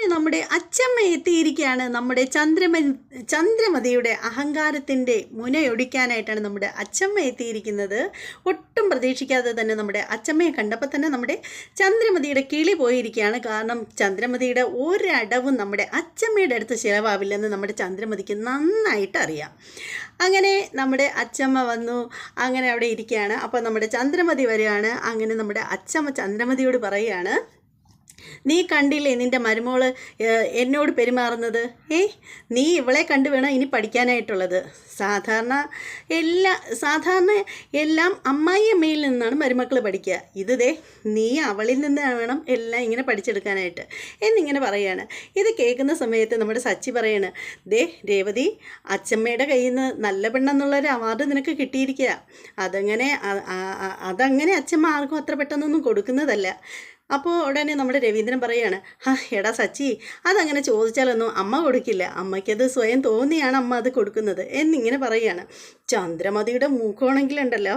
അങ്ങനെ നമ്മുടെ അച്ചമ്മ എത്തിയിരിക്കുകയാണ് നമ്മുടെ ചന്ദ്രമ ചന്ദ്രമതിയുടെ അഹങ്കാരത്തിന്റെ മുനയൊടിക്കാനായിട്ടാണ് നമ്മുടെ അച്ചമ്മ എത്തിയിരിക്കുന്നത്. ഒട്ടും പ്രതീക്ഷിക്കാതെ തന്നെ നമ്മുടെ അച്ചമ്മയെ കണ്ടപ്പോൾ തന്നെ നമ്മുടെ ചന്ദ്രമതിയുടെ കിളി പോയിരിക്കുകയാണ്. കാരണം ചന്ദ്രമതിയുടെ ഒരടവും നമ്മുടെ അച്ചമ്മയുടെ അടുത്ത് ചിലവാവില്ലെന്ന് നമ്മുടെ ചന്ദ്രമതിക്ക് നന്നായിട്ട് അറിയാം. അങ്ങനെ നമ്മുടെ അച്ചമ്മ വന്നു. അങ്ങനെ അവിടെ ഇരിക്കുകയാണ്. അപ്പോൾ നമ്മുടെ ചന്ദ്രമതി വരികയാണ്. അങ്ങനെ നമ്മുടെ അച്ചമ്മ ചന്ദ്രമതിയോട് പറയുകയാണ്. നീ കണ്ടില്ലേ നിന്റെ മരുമോൾ എന്നോട് പെരുമാറുന്നത്? ഏയ് നീ ഇവളെ കണ്ടു വേണം ഇനി പഠിക്കാനായിട്ടുള്ളത്. സാധാരണ എല്ലാ സാധാരണ എല്ലാം അമ്മായിയമ്മയിൽ നിന്നാണ് മരുമക്കൾ പഠിക്കുക. ഇത് ദേ നീ അവളിൽ നിന്ന് വേണം എല്ലാം ഇങ്ങനെ പഠിച്ചെടുക്കാനായിട്ട്. എന്നിങ്ങനെ പറയാണ്. ഇത് കേൾക്കുന്ന സമയത്ത് നമ്മുടെ സച്ചി പറയാണ് ദേ രേവതി അച്ചമ്മയുടെ കയ്യിൽ നിന്ന് നല്ല പെണ്ണെന്നുള്ളൊരു അവാർഡ് നിനക്ക് കിട്ടിയിരിക്കുക. അതങ്ങനെ അതങ്ങനെ അച്ചമ്മ ആർക്കും അത്ര പെട്ടെന്നൊന്നും കൊടുക്കുന്നതല്ല. അപ്പോൾ ഉടനെ നമ്മുടെ രവീന്ദ്രൻ പറയാണ് ഹാ എടാ സച്ചി അതങ്ങനെ ചോദിച്ചാലൊന്നും അമ്മ കൊടുക്കില്ല. അമ്മയ്ക്കത് സ്വയം തോന്നിയാണ് അമ്മ അത് കൊടുക്കുന്നത് എന്നിങ്ങനെ പറയാണ് ചന്ദ്രമതിയുടെ മൂക്കമാണെങ്കിലുണ്ടല്ലോ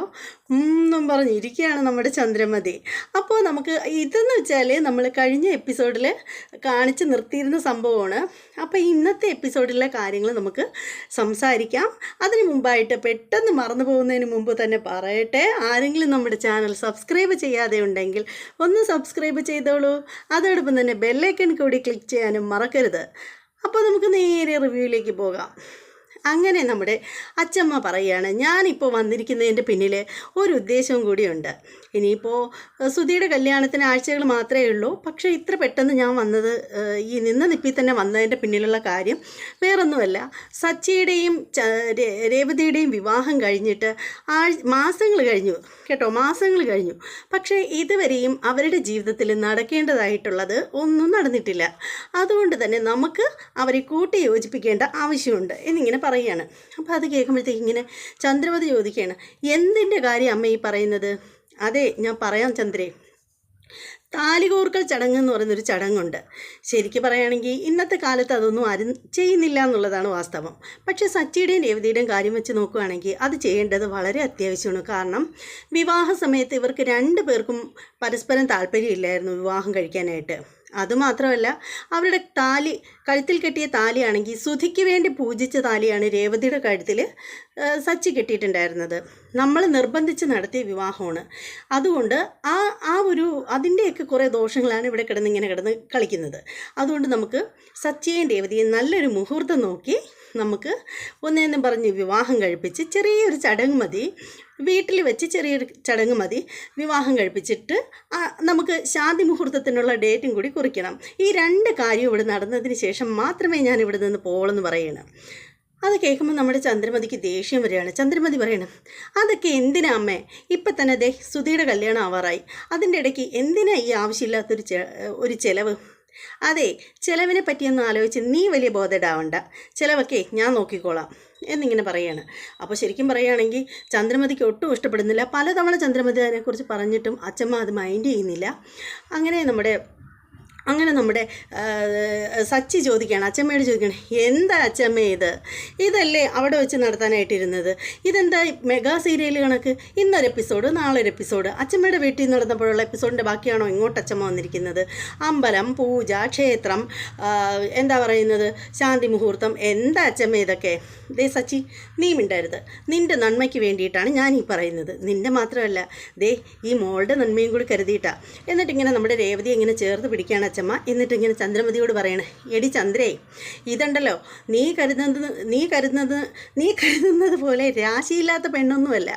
എന്നും പറഞ്ഞിരിക്കുകയാണ് നമ്മുടെ ചന്ദ്രമതി. അപ്പോൾ നമുക്ക് ഇതെന്ന് വെച്ചാൽ നമ്മൾ കഴിഞ്ഞ എപ്പിസോഡിൽ കാണിച്ച് നിർത്തിയിരുന്ന സംഭവമാണ്. അപ്പോൾ ഇന്നത്തെ എപ്പിസോഡിലെ കാര്യങ്ങൾ നമുക്ക് സംസാരിക്കാം. അതിന് മുമ്പായിട്ട് പെട്ടെന്ന് മറന്നു പോകുന്നതിന് മുമ്പ് തന്നെ പറയട്ടെ. ആരെങ്കിലും നമ്മുടെ ചാനൽ സബ്സ്ക്രൈബ് ചെയ്യാതെ ഉണ്ടെങ്കിൽ ഒന്ന് സബ്സ്ക്രൈബ് ചെയ്തോളൂ. അതോടൊപ്പം തന്നെ ബെല്ലൈക്കൺ കൂടി ക്ലിക്ക് ചെയ്യാനും മറക്കരുത്. അപ്പോൾ നമുക്ക് നേരെ റിവ്യൂയിലേക്ക് പോകാം. അങ്ങനെ നമ്മുടെ അച്ചമ്മ പറയുകയാണ് ഞാനിപ്പോൾ വന്നിരിക്കുന്നതിന്റെ പിന്നിൽ ഒരു ഉദ്ദേശവും കൂടിയുണ്ട്. ഇനിയിപ്പോൾ സുധിയുടെ കല്യാണത്തിന് ആഴ്ചകൾ മാത്രമേ ഉള്ളൂ. പക്ഷേ ഇത്ര പെട്ടെന്ന് ഞാൻ വന്നത് ഈ നിന്ന നിപ്പിൽ തന്നെ വന്നതിന്റെ പിന്നിലുള്ള കാര്യം വേറൊന്നുമല്ല. സച്ചിയുടെയും രേവതിയുടെയും വിവാഹം കഴിഞ്ഞിട്ട് ആഴ് മാസങ്ങൾ കഴിഞ്ഞു. കേട്ടോ മാസങ്ങൾ കഴിഞ്ഞു. പക്ഷേ ഇതുവരെയും അവരുടെ ജീവിതത്തിൽ നടക്കേണ്ടതായിട്ടുള്ളത് ഒന്നും നടന്നിട്ടില്ല. അതുകൊണ്ട് തന്നെ നമുക്ക് അവരെ കൂട്ടി യോജിപ്പിക്കേണ്ട ആവശ്യമുണ്ട്. എന്നിങ്ങനെ പറയുകയാണ്. അപ്പോൾ അത് കേൾക്കുമ്പോഴത്തേക്ക് ഇങ്ങനെ ചന്ദ്രവതി ചോദിക്കുകയാണ് എന്തിന്റെ കാര്യം അമ്മ ഈ പറയുന്നത്? അതെ ഞാൻ പറയാം ചന്ദ്രേ. താലികോർക്കൽ ചടങ്ങ് എന്ന് പറയുന്നൊരു ചടങ്ങുണ്ട്. ശരിക്കും പറയുകയാണെങ്കിൽ ഇന്നത്തെ കാലത്ത് അതൊന്നും ആരും ചെയ്യുന്നില്ല എന്നുള്ളതാണ് വാസ്തവം. പക്ഷേ സച്ചിയുടെയും രേവതിയുടെയും കാര്യം വെച്ച് നോക്കുകയാണെങ്കിൽ അത് ചെയ്യേണ്ടത് വളരെ അത്യാവശ്യമാണ്. കാരണം വിവാഹ സമയത്ത് ഇവർക്ക് രണ്ട് പേർക്കും പരസ്പരം താല്പര്യമില്ലായിരുന്നു വിവാഹം കഴിക്കാനായിട്ട്. അതുമാത്രമല്ല അവരുടെ താലി കഴുത്തിൽ കെട്ടിയ താലിയാണെങ്കിൽ സുധിക്ക് വേണ്ടി പൂജിച്ച താലിയാണ് രേവതിയുടെ കഴുത്തിൽ സച്ചി കെട്ടിയിട്ടുണ്ടായിരുന്നത്. നമ്മൾ നിർബന്ധിച്ച് നടത്തിയ വിവാഹമാണ്. അതുകൊണ്ട് ആ ആ ഒരു അതിന്റെയൊക്കെ കുറേ ദോഷങ്ങളാണ് ഇവിടെ കിടന്ന് ഇങ്ങനെ കിടന്ന് കളിക്കുന്നത്. അതുകൊണ്ട് നമുക്ക് സച്ചിയെയും രേവതിയും നല്ലൊരു മുഹൂർത്തം നോക്കി നമുക്ക് ഒന്നേന്നും പറഞ്ഞ് വിവാഹം കഴിപ്പിച്ച് ചെറിയൊരു ചടങ്ങ് മതി. വീട്ടിൽ വെച്ച് ചെറിയൊരു ചടങ്ങ് മതി. വിവാഹം കഴിപ്പിച്ചിട്ട് നമുക്ക് ശാന്തി മുഹൂർത്തത്തിനുള്ള ഡേറ്റും കൂടി കുറിക്കണം. ഈ രണ്ട് കാര്യവും ഇവിടെ നടന്നതിന് ശേഷം മാത്രമേ ഞാൻ ഇവിടെ നിന്ന് പോകണമെന്ന് പറയണം. അത് കേൾക്കുമ്പോൾ നമ്മുടെ ചന്ദ്രമതിക്ക് ദേഷ്യം വരികയാണ്. ചന്ദ്രമതി പറയണം അതൊക്കെ എന്തിനാ അമ്മേ? ഇപ്പം തന്നെ ദേ സുധിയുടെ കല്യാണം ആവാറായി. അതിന്റെ ഇടയ്ക്ക് എന്തിനാ ഈ ആവശ്യമില്ലാത്തൊരു ഒരു ചിലവ്? അതെ ചിലവിനെ പറ്റിയൊന്നും ആലോചിച്ച് നീ വലിയ ബോധഡാവണ്ട. ചിലവൊക്കെ ഞാൻ നോക്കിക്കോളാം. എന്നിങ്ങനെ പറയാണ്. അപ്പോൾ ശരിക്കും പറയുകയാണെങ്കിൽ ചന്ദ്രമതിക്ക് ഒട്ടും ഇഷ്ടപ്പെടുന്നില്ല. പലതവണ ചന്ദ്രമതി അതിനെക്കുറിച്ച് പറഞ്ഞിട്ടും അച്ഛമ്മ അത് മൈൻഡ് ചെയ്യുന്നില്ല. അങ്ങനെ നമ്മുടെ അങ്ങനെ നമ്മുടെ സച്ചി ചോദിക്കുകയാണ് അച്ചമ്മയോട് ചോദിക്കുകയാണ് എന്താ അച്ചമ്മ ഇത്? ഇതല്ലേ അവിടെ വെച്ച് നടത്താനായിട്ടിരുന്നത്? ഇതെന്താ മെഗാ സീരിയൽ കണക്ക്? ഇന്നൊരു എപ്പിസോഡ് നാളെ ഒരു എപ്പിസോഡ്. അച്ചമ്മയുടെ വീട്ടിൽ നടന്നപ്പോഴുള്ള എപ്പിസോഡിന്റെ ബാക്കിയാണോ ഇങ്ങോട്ട് അച്ചമ്മ വന്നിരിക്കുന്നത്? അമ്പലം പൂജ ക്ഷേത്രം എന്താ പറയുന്നത്? ശാന്തി മുഹൂർത്തം എന്താ അച്ചമ്മ ഇതൊക്കെ? ദേ സച്ചി നീ മിണ്ടരുത്. നിന്റെ നന്മയ്ക്ക് വേണ്ടിയിട്ടാണ് ഞാൻ ഈ പറയുന്നത്. നിന്റെ മാത്രമല്ല ദേ ഈ മോളുടെ നന്മയും കൂടി കരുതിയിട്ടാണ് എന്നിട്ടിങ്ങനെ നമ്മുടെ രേവതി ഇങ്ങനെ ചേർത്ത് പിടിക്കുകയാണ് അച്ചമ്മ എന്നിട്ട് ഇങ്ങനെ ചന്ദ്രമതിയോട് പറയണേ എടി ചന്ദ്രേ ഇതുണ്ടല്ലോ നീ കരുതുന്നത് നീ കരുതുന്നത് നീ കരുതുന്നത് പോലെ രാശിയില്ലാത്ത പെണ്ണൊന്നുമല്ല.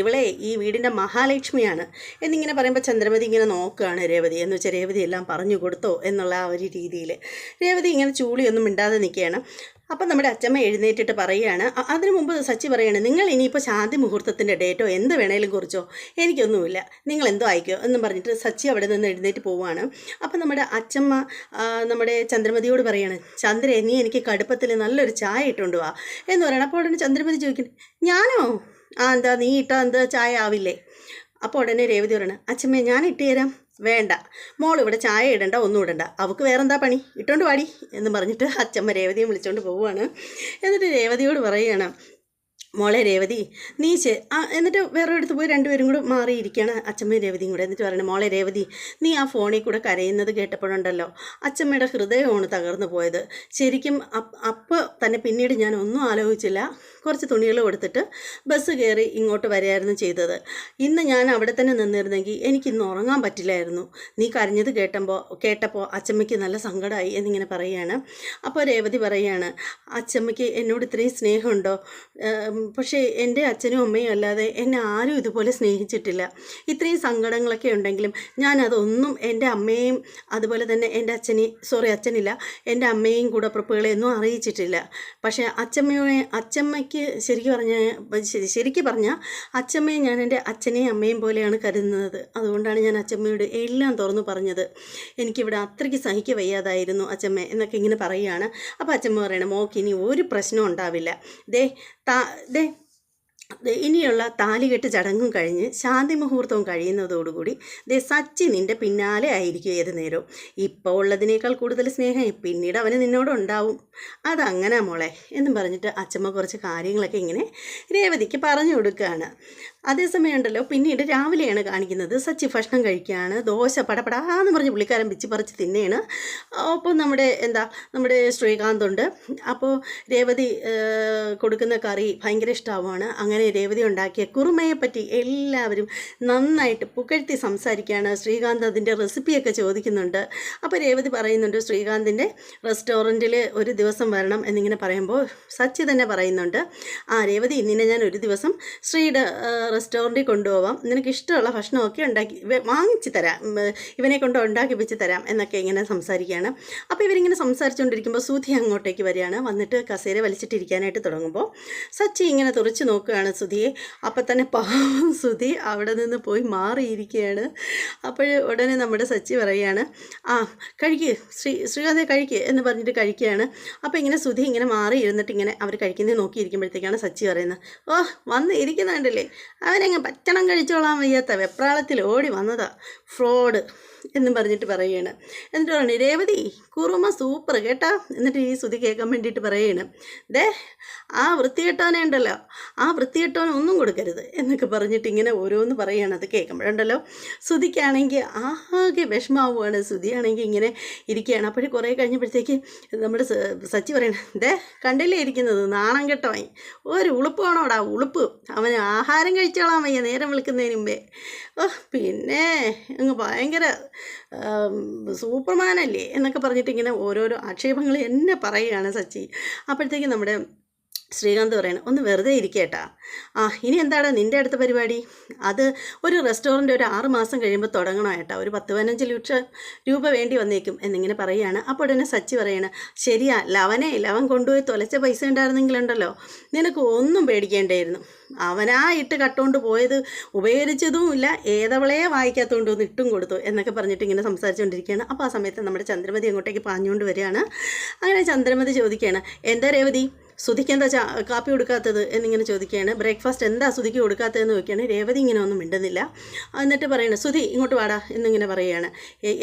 ഇവളെ ഈ വീടിന്റെ മഹാലക്ഷ്മിയാണ്. എന്നിങ്ങനെ പറയുമ്പോൾ ചന്ദ്രമതി ഇങ്ങനെ നോക്കുകയാണ് രേവതി. എന്ന് വെച്ചാൽ രേവതി എല്ലാം പറഞ്ഞു കൊടുത്തോ എന്നുള്ള ആ ഒരു രീതിയിൽ രേവതി ഇങ്ങനെ ചൂളിയൊന്നും മിണ്ടാതെ നിൽക്കുകയാണ്. അപ്പം നമ്മുടെ അച്ചമ്മ എഴുന്നേറ്റിട്ട് പറയുകയാണ് അതിനു മുമ്പ് സച്ചി പറയാണ് നിങ്ങൾ ഇനിയിപ്പോൾ ശാന്തി മുഹൂർത്തത്തിന്റെ ഡേറ്റോ എന്ത് വേണേലും കുറിച്ചോ. എനിക്കൊന്നുമില്ല. നിങ്ങൾ എന്തോ അയക്കോ എന്നും പറഞ്ഞിട്ട് സച്ചി അവിടെ നിന്ന് എഴുന്നേറ്റ് പോവുകയാണ്. അപ്പം നമ്മുടെ അച്ചമ്മ നമ്മുടെ ചന്ദ്രമതിയോട് പറയാണ് ചന്ദ്രേ നീ എനിക്ക് കടുപ്പത്തിൽ നല്ലൊരു ചായ ഇട്ടുകൊണ്ട് വാ. എന്ന് പറയണം. അപ്പോൾ ഉടനെ ചന്ദ്രമതി ചോദിക്കുന്നു ഞാനോ? ആ എന്താ നീ ഇട്ടാ എന്താ ചായ ആവില്ലേ? അപ്പോൾ ഉടനെ രേവതി പറയണം അച്ഛമ്മേ ഞാൻ ഇട്ട് തരാം വേണ്ട. മോൾ ഇവിടെ ചായ ഇടണ്ട ഒന്നും ഇടണ്ട. അവൾക്ക് വേറെന്താ പണി? ഇട്ടോണ്ട് പാടി എന്ന് പറഞ്ഞിട്ട് അച്ഛമ്മ രേവതിയും വിളിച്ചോണ്ട് പോവുകയാണ് എന്നിട്ട് രേവതിയോട് പറയുകയാണ് മോളെ രേവതി നീ ചെ എന്നിട്ട് വേറെ അടുത്ത് പോയി രണ്ടുപേരും കൂടെ മാറിയിരിക്കുകയാണ് അച്ഛമ്മയും രേവതിയും കൂടെ. എന്നിട്ട് പറയണേ മോളെ രേവതി നീ ആ ഫോണിൽ കൂടെ കരയുന്നത് കേട്ടപ്പോഴുണ്ടല്ലോ. അച്ഛമ്മയുടെ ഹൃദയമാണ് തകർന്നു പോയത്. ശരിക്കും അപ്പ അപ്പോൾ തന്നെ പിന്നീട് ഞാൻ ഒന്നും ആലോചിച്ചില്ല. കുറച്ച് തുണികൾ കൊടുത്തിട്ട് ബസ് കയറി ഇങ്ങോട്ട് വരികയായിരുന്നു ചെയ്തത്. ഇന്ന് ഞാൻ അവിടെ തന്നെ നിന്നിരുന്നെങ്കിൽ എനിക്കിന്ന് ഉറങ്ങാൻ പറ്റില്ലായിരുന്നു. നീ കരഞ്ഞത് കേട്ടപ്പോൾ കേട്ടപ്പോൾ അച്ഛമ്മയ്ക്ക് നല്ല സങ്കടമായി എന്നിങ്ങനെ പറയുകയാണ്. അപ്പോൾ രേവതി പറയുകയാണ് അച്ഛമ്മയ്ക്ക് എന്നോട് ഇത്രയും സ്നേഹമുണ്ടോ? പക്ഷേ എന്റെ അച്ഛനും അമ്മയും അല്ലാതെ എന്നെ ആരും ഇതുപോലെ സ്നേഹിച്ചിട്ടില്ല. ഇത്രയും സങ്കടങ്ങളൊക്കെ ഉണ്ടെങ്കിലും ഞാൻ അതൊന്നും എന്റെ അമ്മയെയും അതുപോലെ തന്നെ എന്റെ അച്ഛനെ സോറി അച്ഛനില്ല എന്റെ അമ്മയെയും കൂടെ പ്രപ്പുകളെയൊന്നും അറിയിച്ചിട്ടില്ല. പക്ഷേ അച്ചമ്മയെ അച്ചമ്മയ്ക്ക് ശരിക്കും പറഞ്ഞ ശരി ശരിക്കും പറഞ്ഞാൽ അച്ചമ്മയെ ഞാൻ എന്റെ അച്ഛനെയും അമ്മയും പോലെയാണ് കരുതുന്നത്. അതുകൊണ്ടാണ് ഞാൻ അച്ചമ്മയോട് എല്ലാം തുറന്നു പറഞ്ഞത്. എനിക്കിവിടെ അത്രയ്ക്ക് സഹിക്ക വയ്യാതായിരുന്നു അച്ചമ്മ എന്നൊക്കെ ഇങ്ങനെ പറയുകയാണ്. അപ്പോൾ അച്ചമ്മ പറയണം മോക്ക് ഇനി ഒരു പ്രശ്നം ഉണ്ടാവില്ല. ദേ ദേ ഇനിയുള്ള താലികെട്ട് ചടങ്ങും കഴിഞ്ഞ് ശാന്തി മുഹൂർത്തവും കഴിയുന്നതോടുകൂടി ദേ സച്ചി നിന്റെ പിന്നാലെ ആയിരിക്കും ഏത് നേരവും. ഇപ്പോൾ ഉള്ളതിനേക്കാൾ കൂടുതൽ സ്നേഹം പിന്നീട് അവന് നിന്നോടുണ്ടാവും അതങ്ങനെ മോളെ എന്നും പറഞ്ഞിട്ട് അച്ചമ്മ കുറച്ച് കാര്യങ്ങളൊക്കെ ഇങ്ങനെ രേവതിക്ക് പറഞ്ഞു കൊടുക്കുകയാണ്. അതേസമയം ഉണ്ടല്ലോ പിന്നീട് രാവിലെയാണ് കാണിക്കുന്നത്. സച്ചി ഭക്ഷണം കഴിക്കുകയാണ്. ദോശ പടപടാന്ന് പറഞ്ഞ് പുള്ളിക്കാരൻ പിച്ചി പറിച്ച് തിന്നെയാണ് ഒപ്പം നമ്മുടെ എന്താ നമ്മുടെ ശ്രീകാന്തുണ്ട് അപ്പോൾ രേവതി കൊടുക്കുന്ന കറി ഭയങ്കര ഇഷ്ടമാവുകയാണ് അങ്ങനെ രേവതി ഉണ്ടാക്കിയ കുറുമയെ പറ്റി എല്ലാവരും നന്നായിട്ട് പുകഴ്ത്തി സംസാരിക്കുകയാണ്. ശ്രീകാന്ത് അതിന്റെ റെസിപ്പിയൊക്കെ ചോദിക്കുന്നുണ്ട്. അപ്പോൾ രേവതി പറയുന്നുണ്ട് ശ്രീകാന്തിന്റെ റെസ്റ്റോറന്റിൽ ഒരു ദിവസം വരണം എന്നിങ്ങനെ പറയുമ്പോൾ സച്ചി തന്നെ പറയുന്നുണ്ട് ആ രേവതി നിന്നെ ഞാൻ ഒരു ദിവസം ശ്രീയുടെ റെസ്റ്റോറന്റിൽ കൊണ്ടുപോവാം. നിനക്ക് ഇഷ്ടമുള്ള ഭക്ഷണമൊക്കെ ഉണ്ടാക്കി വാങ്ങിച്ച് തരാം. ഇവനെ കൊണ്ട് ഉണ്ടാക്കിപ്പിച്ച് തരാം എന്നൊക്കെ ഇങ്ങനെ സംസാരിക്കുകയാണ്. അപ്പോൾ ഇവരിങ്ങനെ സംസാരിച്ചുകൊണ്ടിരിക്കുമ്പോൾ സുധി അങ്ങോട്ടേക്ക് വരികയാണ്. വന്നിട്ട് കസേര വലിച്ചിട്ടിരിക്കാനായിട്ട് തുടങ്ങുമ്പോൾ സച്ചി ഇങ്ങനെ തുറച്ച് നോക്കുകയാണ് സുധിയെ. അപ്പം തന്നെ പാവം സുധി അവിടെ നിന്ന് പോയി മാറിയിരിക്കുകയാണ്. അപ്പോൾ ഉടനെ നമ്മുടെ സച്ചി പറയുകയാണ് ആ കഴിക്ക് ശ്രീ ശ്രീകാന്തെ കഴിക്ക് എന്ന് പറഞ്ഞിട്ട് കഴിക്കുകയാണ്. അപ്പോൾ ഇങ്ങനെ സുധി ഇങ്ങനെ മാറി ഇരുന്നിട്ട് ഇങ്ങനെ അവർ കഴിക്കുന്നത് നോക്കിയിരിക്കുമ്പോഴത്തേക്കാണ് സച്ചി പറയുന്നത് ഓ വന്ന് ഇരിക്കുന്നുണ്ടല്ലേ? അവനങ്ങ് ഭക്ഷണം കഴിച്ചോളാൻ വയ്യാത്ത വെപ്രാളത്തിൽ ഓടി വന്നതാ ഫ്രോഡ് എന്നും പറഞ്ഞിട്ട് പറയുകയാണ്. എന്നിട്ട് പറഞ്ഞു രേവതി കുറുമ സൂപ്പർ കേട്ടാ? എന്നിട്ട് ഈ ശ്രുതി കേൾക്കാൻ വേണ്ടിയിട്ട് പറയുകയാണ്. ദേ ആ വൃത്തികെട്ടവനെ ഉണ്ടല്ലോ ആ വൃത്തികെട്ടവൻ ഒന്നും കൊടുക്കരുത് എന്നൊക്കെ പറഞ്ഞിട്ട് ഇങ്ങനെ ഓരോന്ന് പറയുകയാണ്. അത് കേൾക്കുമ്പോഴുണ്ടല്ലോ ശ്രുതിക്കാണെങ്കിൽ ആകെ വിഷമാവുകയാണ്. ശ്രുതിയാണെങ്കിൽ ഇങ്ങനെ ഇരിക്കുകയാണ്. അപ്പോഴും കുറേ കഴിഞ്ഞപ്പോഴത്തേക്ക് നമ്മുടെ സച്ചി പറയണ ദേ കണ്ടില്ലേ ഇരിക്കുന്നത്? നാണം കെട്ടവൻ. ഒരു ഉളുപ്പ് വേണോടാ ഉളുപ്പ്. അവന് ആഹാരം കഴിച്ചോളാൻ വയ്യ നേരം വിളിക്കുന്നതിന് മുമ്പേ. ഓ പിന്നെ അങ്ങ് ഭയങ്കര സൂപ്പർമാനല്ലേ എന്നൊക്കെ പറഞ്ഞിട്ട് ഇങ്ങനെ ഓരോരോ ആക്ഷേപങ്ങൾ എന്നെ പറയുകയാണ് സച്ചി. അപ്പോഴത്തേക്കും നമ്മുടെ ശ്രീകാന്ത് പറയുന്നത് ഒന്ന് വെറുതെ ഇരിക്കേട്ടാ. ആ ഇനി എന്താടാ നിന്റെ അടുത്ത പരിപാടി? അത് ഒരു റെസ്റ്റോറന്റ് ഒരു ആറ് മാസം കഴിയുമ്പോൾ തുടങ്ങണം ഏട്ടാ. ഒരു പത്ത് പതിനഞ്ച് ലക്ഷം രൂപ വേണ്ടി വന്നേക്കും എന്നിങ്ങനെ പറയുകയാണ് അപ്പോൾ ഉടനെ സച്ചി പറയാണ് ശരിയാ ലവനെ ലവൻ കൊണ്ടുപോയി തൊലച്ച പൈസ ഉണ്ടായിരുന്നെങ്കിലുണ്ടല്ലോ. നിനക്ക് ഒന്നും പേടിക്കേണ്ടായിരുന്നു. അവനാ ഇട്ട് കട്ടുകൊണ്ട് പോയത് ഉപകരിച്ചതുമില്ല ഏതവളെ വായിക്കാത്തതുകൊണ്ട് ഒന്ന് ഇട്ടും കൊടുത്തു എന്നൊക്കെ പറഞ്ഞിട്ട് ഇങ്ങനെ സംസാരിച്ചുകൊണ്ടിരിക്കുകയാണ് അപ്പോൾ ആ സമയത്ത് നമ്മുടെ ചന്ദ്രമതി അങ്ങോട്ടേക്ക് പാഞ്ഞുകൊണ്ട് വരികയാണ്. അങ്ങനെ ചന്ദ്രമതി ചോദിക്കുകയാണ് എന്താ രേവതി? സുധിക്ക് എന്താ ചാ കാപ്പി കൊടുക്കാത്തത് എന്നിങ്ങനെ ചോദിക്കുകയാണ്. ബ്രേക്ക്ഫാസ്റ്റ് എന്താ സുധിക്ക് കൊടുക്കാത്തതെന്ന് ചോദിക്കുകയാണ്. രേവതി ഇങ്ങനെ ഒന്നും മിണ്ടുന്നില്ല. എന്നിട്ട് പറയണം സുധി ഇങ്ങോട്ട് വാടാ എന്നിങ്ങനെ പറയുകയാണ്.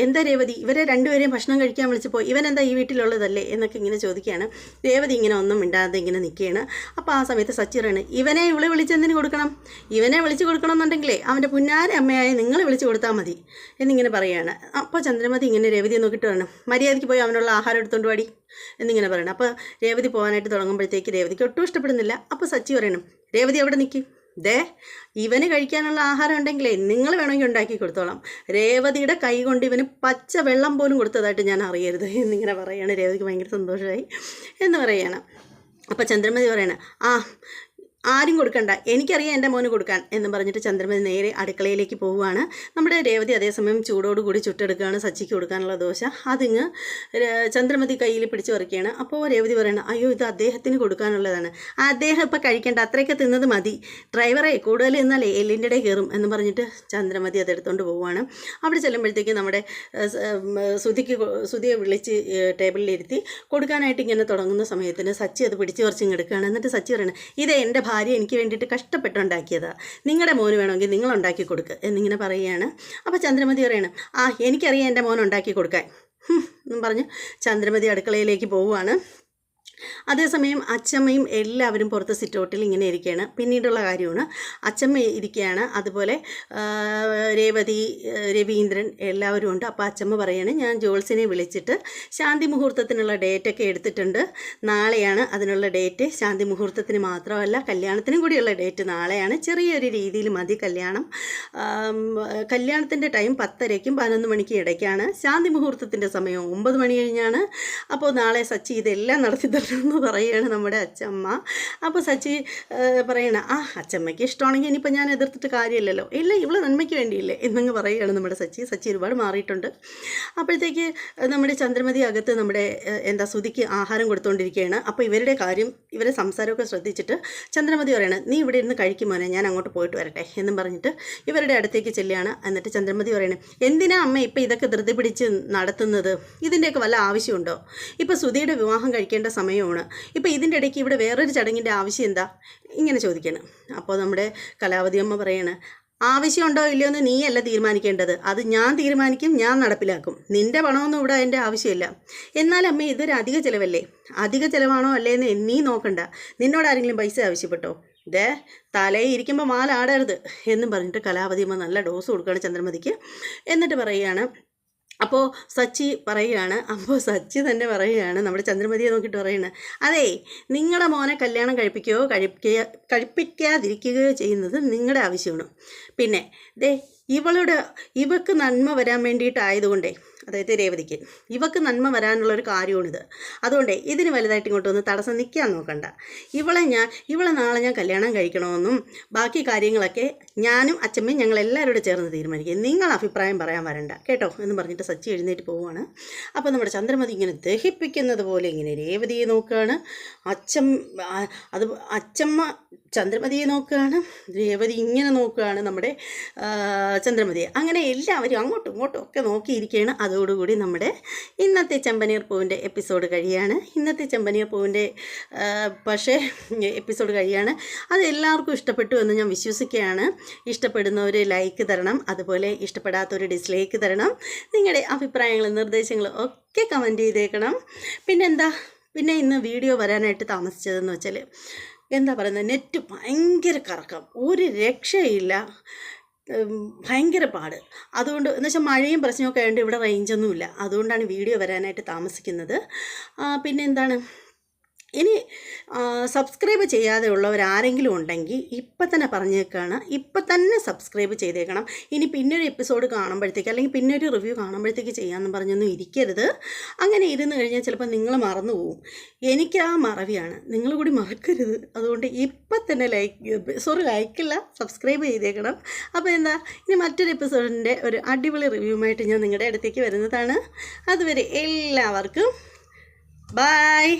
എന്താ രേവതി? ഇവരെ രണ്ടുപേരെയും ഭക്ഷണം കഴിക്കാൻ വിളിച്ചപ്പോൾ ഇവൻ എന്താ ഈ വീട്ടിലുള്ളതല്ലേ എന്നൊക്കെ ഇങ്ങനെ ചോദിക്കുകയാണ്. രേവതി ഇങ്ങനെ ഒന്നും മിണ്ടാതെ ഇങ്ങനെ നിൽക്കുകയാണ്. അപ്പോൾ ആ സമയത്ത് സച്ചിറാണ് ഇവനെ ഇവളെ വിളിച്ചെന്തിന് കൊടുക്കണം? ഇവനെ വിളിച്ച് കൊടുക്കണമെന്നുണ്ടെങ്കിലേ അവന്റെ പുന്നാര അമ്മയായി നിങ്ങൾ വിളിച്ച് കൊടുത്താൽ മതി. എന്നിങ്ങനെ പറയുകയാണ്. അപ്പോൾ ചന്ദ്രമതി ഇങ്ങനെ രേവതി നോക്കിയിട്ട് പറയണം മര്യാദയ്ക്ക് പോയി അവനുള്ള ആഹാരം എടുത്തുകൊണ്ട് വാടി. എന്നിങ്ങനെ പറയണം. അപ്പോൾ രേവതി പോകാനായിട്ട് തുടങ്ങുമ്പോഴത്തേക്ക് രേവതിക്ക് ഒട്ടും ഇഷ്ടപ്പെടുന്നില്ല. അപ്പോൾ സച്ചി പറയണം രേവതി അവിടെ നിൽക്കും ദേ ഇവന് കഴിക്കാനുള്ള ആഹാരം ഉണ്ടെങ്കിലേ നിങ്ങൾ വേണമെങ്കിൽ ഉണ്ടാക്കി കൊടുത്തോളാം. രേവതിയുടെ കൈ കൊണ്ട് ഇവന് പച്ച വെള്ളം പോലും കൊടുത്തതായിട്ട് ഞാൻ അറിയരുത്. എന്നിങ്ങനെ പറയുകയാണ് രേവതിക്ക് ഭയങ്കര സന്തോഷമായി എന്ന് പറയുകയാണ് അപ്പോൾ ചന്ദ്രമതി പറയണ ആ ആരും കൊടുക്കണ്ട. എനിക്കറിയാം എന്റെ മോന് കൊടുക്കാൻ എന്ന് പറഞ്ഞിട്ട് ചന്ദ്രമതി നേരെ അടുക്കളയിലേക്ക് പോവുകയാണ്. നമ്മുടെ രേവതി അതേസമയം ചൂടോടുകൂടി ചുട്ടെടുക്കുകയാണ്. സച്ചിക്ക് കൊടുക്കാനുള്ള ദോശ. അതിങ്ങ് ചന്ദ്രമതി കയ്യിൽ പിടിച്ച് പറിക്കുകയാണ്. അപ്പോൾ രേവതി പറയണം അയ്യോ ഇത് അദ്ദേഹത്തിന് കൊടുക്കാനുള്ളതാണ്. അദ്ദേഹം ഇപ്പോൾ കഴിക്കേണ്ട. അത്രയൊക്കെ തിന്നത് മതി. ഡ്രൈവറെ കൂടുതൽ എന്നാൽ എല്ലിന്റെ ഇടയിൽ കയറും എന്ന് പറഞ്ഞിട്ട് ചന്ദ്രമതി അതെടുത്തുകൊണ്ട് പോവുകയാണ്. അവിടെ ചെല്ലുമ്പോഴത്തേക്ക് നമ്മുടെ സുധിക്ക് സുധിയെ വിളിച്ച് ടേബിളിലിരുത്തി കൊടുക്കാനായിട്ട് ഇങ്ങനെ തുടങ്ങുന്ന സമയത്തിന് സച്ചി അത് പിടിച്ച് കുറച്ചിങ് എന്നിട്ട് സച്ചി പറയണം ഇത് എന്റെ ഭാര്യ എനിക്ക് വേണ്ടിയിട്ട് കഷ്ടപ്പെട്ടുണ്ടാക്കിയതാണ് നിങ്ങളുടെ മോന് വേണമെങ്കിൽ നിങ്ങൾ ഉണ്ടാക്കി കൊടുക്കുക എന്നിങ്ങനെ പറയുകയാണ്. അപ്പോൾ ചന്ദ്രമതി പറയണം ആ എനിക്കറിയാം എന്റെ മോൻ ഉണ്ടാക്കി കൊടുക്കാൻ. എന്നും പറഞ്ഞ് ചന്ദ്രമതി അടുക്കളയിലേക്ക് പോവുകയാണ്. അതേസമയം അച്ചമ്മയും എല്ലാവരും പുറത്ത് സിറ്റൗട്ടിൽ ഇങ്ങനെ ഇരിക്കുകയാണ്. പിന്നീടുള്ള കാര്യമാണ് അച്ചമ്മ ഇരിക്കുകയാണ്. അതുപോലെ രേവതി രവീന്ദ്രൻ എല്ലാവരും ഉണ്ട്. അപ്പോൾ അച്ചമ്മ പറയാണ് ഞാൻ ജോൾസിനെ വിളിച്ചിട്ട് ശാന്തി മുഹൂർത്തത്തിനുള്ള ഡേറ്റൊക്കെ എടുത്തിട്ടുണ്ട്. നാളെയാണ് അതിനുള്ള ഡേറ്റ്. ശാന്തി മുഹൂർത്തത്തിന് മാത്രമല്ല കല്യാണത്തിനും കൂടിയുള്ള ഡേറ്റ് നാളെയാണ്. ചെറിയൊരു രീതിയിൽ മതി കല്യാണം. കല്യാണത്തിന്റെ ടൈം പത്തരയ്ക്കും പതിനൊന്ന് മണിക്കും ഇടയ്ക്കാണ്. ശാന്തി മുഹൂർത്തത്തിന്റെ സമയം ഒമ്പത് മണി കഴിഞ്ഞാണ്. അപ്പോൾ നാളെ സച്ചി ഇതെല്ലാം നടത്തി തരണമെന്ന് പറയുകയാണ് നമ്മുടെ അച്ചമ്മ. അപ്പോൾ സച്ചി പറയണ ആ അച്ചമ്മയ്ക്ക് ഇഷ്ടമാണെങ്കിൽ ഇനിയിപ്പോൾ ഞാൻ എതിർത്തിട്ട് കാര്യമില്ലല്ലോ. ഇല്ല ഇവളെ നന്മയ്ക്ക് വേണ്ടിയില്ലേ? എന്നങ്ങ് പറയുകയാണ് നമ്മുടെ സച്ചി. സച്ചി ഒരുപാട് മാറിയിട്ടുണ്ട്. അപ്പോഴത്തേക്ക് നമ്മുടെ ചന്ദ്രമതി അകത്ത് നമ്മുടെ എന്താ സുതിക്ക് ആഹാരം കൊടുത്തുകൊണ്ടിരിക്കുകയാണ് അപ്പോൾ ഇവരുടെ കാര്യം ഇവരെ സംസാരമൊക്കെ ശ്രദ്ധിച്ചിട്ട് ചന്ദ്രമതി പറയണ നീ ഇവിടെ ഇരുന്ന് കഴിക്കുമോനെ ഞാൻ അങ്ങോട്ട് പോയിട്ട് വരട്ടെ. എന്നും പറഞ്ഞിട്ട് ഇവരുടെ അടുത്തേക്ക് ചെല്ലുകയാണ്. എന്നിട്ട് ചന്ദ്രമതി പറയണ എന്തിനാ അമ്മ ഇപ്പം ഇതൊക്കെ ധൃതി പിടിച്ച് നടത്തുന്നത്? ഇതിന്റെയൊക്കെ വല്ല ആവശ്യമുണ്ടോ? ഇപ്പോൾ സുധിയുടെ വിവാഹം കഴിക്കേണ്ട സമയമാണ്. ഇപ്പോൾ ഇതിന്റെ ഇടയ്ക്ക് ഇവിടെ വേറൊരു ചടങ്ങിന്റെ ആവശ്യം എന്താ? ഇങ്ങനെ ചോദിക്കണം. അപ്പോൾ നമ്മുടെ കലാവതി അമ്മ പറയാണ് ആവശ്യമുണ്ടോ ഇല്ലയോ എന്ന് നീയല്ല തീരുമാനിക്കേണ്ടത്. അത് ഞാൻ തീരുമാനിക്കും ഞാൻ നടപ്പിലാക്കും. നിന്റെ പണമൊന്നും ഇവിടെ അതിന്റെ ആവശ്യമില്ല. എന്നാൽ അമ്മ ഇതൊരു അധിക ചിലവല്ലേ? അധിക ചിലവാണോ അല്ലേ എന്ന് നീ നോക്കണ്ട. നിന്നോട് ആരെങ്കിലും പൈസ ആവശ്യപ്പെട്ടോ? ദേ തലയിൽ ഇരിക്കുമ്പോൾ മാലാടരുത് എന്നും പറഞ്ഞിട്ട് കലാവതി അമ്മ നല്ല ഡോസ് കൊടുക്കുകയാണ് ചന്ദ്രമതിക്ക്. എന്നിട്ട് പറയുകയാണ് അപ്പോൾ സച്ചി പറയുകയാണ് അപ്പോൾ സച്ചി തന്നെ പറയുകയാണ് നമ്മുടെ ചന്ദ്രമതിയെ നോക്കിയിട്ട് പറയുന്നത് അതെ നിങ്ങളുടെ മോനെ കല്യാണം കഴിപ്പിക്കുകയോ കഴിപ്പിക്കുക കഴിപ്പിക്കാതിരിക്കുകയോ ചെയ്യുന്നത് നിങ്ങളുടെ ആവശ്യമാണ്. പിന്നെ ദേ ഇവളുടെ ഇവക്ക് നന്മ വരാൻ വേണ്ടിയിട്ടായതുകൊണ്ടേ അതായത് രേവതിക്ക്. ഇവക്ക് നന്മ വരാനുള്ള ഒരു കാര്യമാണിത്. അതുകൊണ്ട് ഇതിന് വലുതായിട്ട് ഇങ്ങോട്ട് വന്ന് തടസ്സം നിൽക്കാൻ നോക്കണ്ട. ഇവളെ ഞാൻ ഇവളെ നാളെ ഞാൻ കല്യാണം കഴിക്കണമെന്നും ബാക്കി കാര്യങ്ങളൊക്കെ ഞാനും അച്ഛമ്മയും ഞങ്ങൾ എല്ലാവരോടും ചേർന്ന് തീരുമാനിക്കും. നിങ്ങൾ അഭിപ്രായം പറയാൻ വരണ്ട. കേട്ടോ? എന്ന് പറഞ്ഞിട്ട് സച്ചി എഴുന്നേറ്റ് പോവുകയാണ് അപ്പോൾ നമ്മുടെ ചന്ദ്രമതി ഇങ്ങനെ ദഹിപ്പിക്കുന്നത് പോലെ ഇങ്ങനെ രേവതിയെ നോക്കുകയാണ്. അച്ഛം അത് അച്ചമ്മ ചന്ദ്രമതിയെ നോക്കുകയാണ് രേവതി ഇങ്ങനെ നോക്കുകയാണ് നമ്മുടെ ചന്ദ്രമതിയെ. അങ്ങനെ എല്ലാവരും അങ്ങോട്ടും ഇങ്ങോട്ടും ഒക്കെ നോക്കിയിരിക്കുകയാണ്. അതോടുകൂടി നമ്മുടെ ഇന്നത്തെ ചെമ്പനീർ പൂവിന്റെ എപ്പിസോഡ് കഴിയാണ്. ഇന്നത്തെ ചെമ്പനീർ പൂവിന്റെ പക്ഷേ എപ്പിസോഡ് കഴിയാണ്. അത് എല്ലാവർക്കും ഇഷ്ടപ്പെട്ടു എന്ന് ഞാൻ വിശ്വസിക്കുകയാണ്. ഇഷ്ടപ്പെടുന്നവർ ലൈക്ക് തരണം അതുപോലെ ഇഷ്ടപ്പെടാത്തവർ ഡിസ്ലൈക്ക് തരണം. നിങ്ങളുടെ അഭിപ്രായങ്ങളും നിർദ്ദേശങ്ങളും ഒക്കെ കമന്റ് ചെയ്തേക്കണം. പിന്നെന്താ? പിന്നെ ഇന്ന് വീഡിയോ വരാനായിട്ട് താമസിച്ചതെന്ന് വെച്ചാൽ എന്താ പറയുന്നത്? നെറ്റ് ഭയങ്കര കറക്കം. ഒരു രക്ഷയില്ല. ഭയങ്കര പാട്. അതുകൊണ്ട് എന്ന് വെച്ചാൽ മഴയും പ്രശ്നമൊക്കെ ആയതുകൊണ്ട് ഇവിടെ റേഞ്ചൊന്നുമില്ല അതുകൊണ്ടാണ് വീഡിയോ വരാനായിട്ട് താമസിക്കുന്നത്. പിന്നെ എന്താണ്? ഇനി സബ്സ്ക്രൈബ് ചെയ്യാതെ ഉള്ളവർ ആരെങ്കിലും ഉണ്ടെങ്കിൽ ഇപ്പം തന്നെ പറഞ്ഞേക്കാണ്. ഇപ്പം തന്നെ സബ്സ്ക്രൈബ് ചെയ്തേക്കണം. ഇനി പിന്നൊരു എപ്പിസോഡ് കാണുമ്പോഴത്തേക്ക് അല്ലെങ്കിൽ പിന്നൊരു റിവ്യൂ കാണുമ്പോഴത്തേക്ക് ചെയ്യാമെന്ന് പറഞ്ഞൊന്നും ഇരിക്കരുത്. അങ്ങനെ ഇരുന്ന് കഴിഞ്ഞാൽ ചിലപ്പോൾ നിങ്ങൾ മറന്നു പോകും എനിക്ക് ആ മറവിയാണ്. നിങ്ങൾ കൂടി മറക്കരുത്. അതുകൊണ്ട് ഇപ്പം തന്നെ ലൈക്ക് സോറി ലൈക്കില്ല സബ്സ്ക്രൈബ് ചെയ്തേക്കണം. അപ്പോൾ എന്താ ഇനി മറ്റൊരു എപ്പിസോഡിന്റെ ഒരു അടിപൊളി റിവ്യൂമായിട്ട് ഞാൻ നിങ്ങളുടെ അടുത്തേക്ക് വരുന്നതാണ്. അതുവരെ എല്ലാവർക്കും ബായ്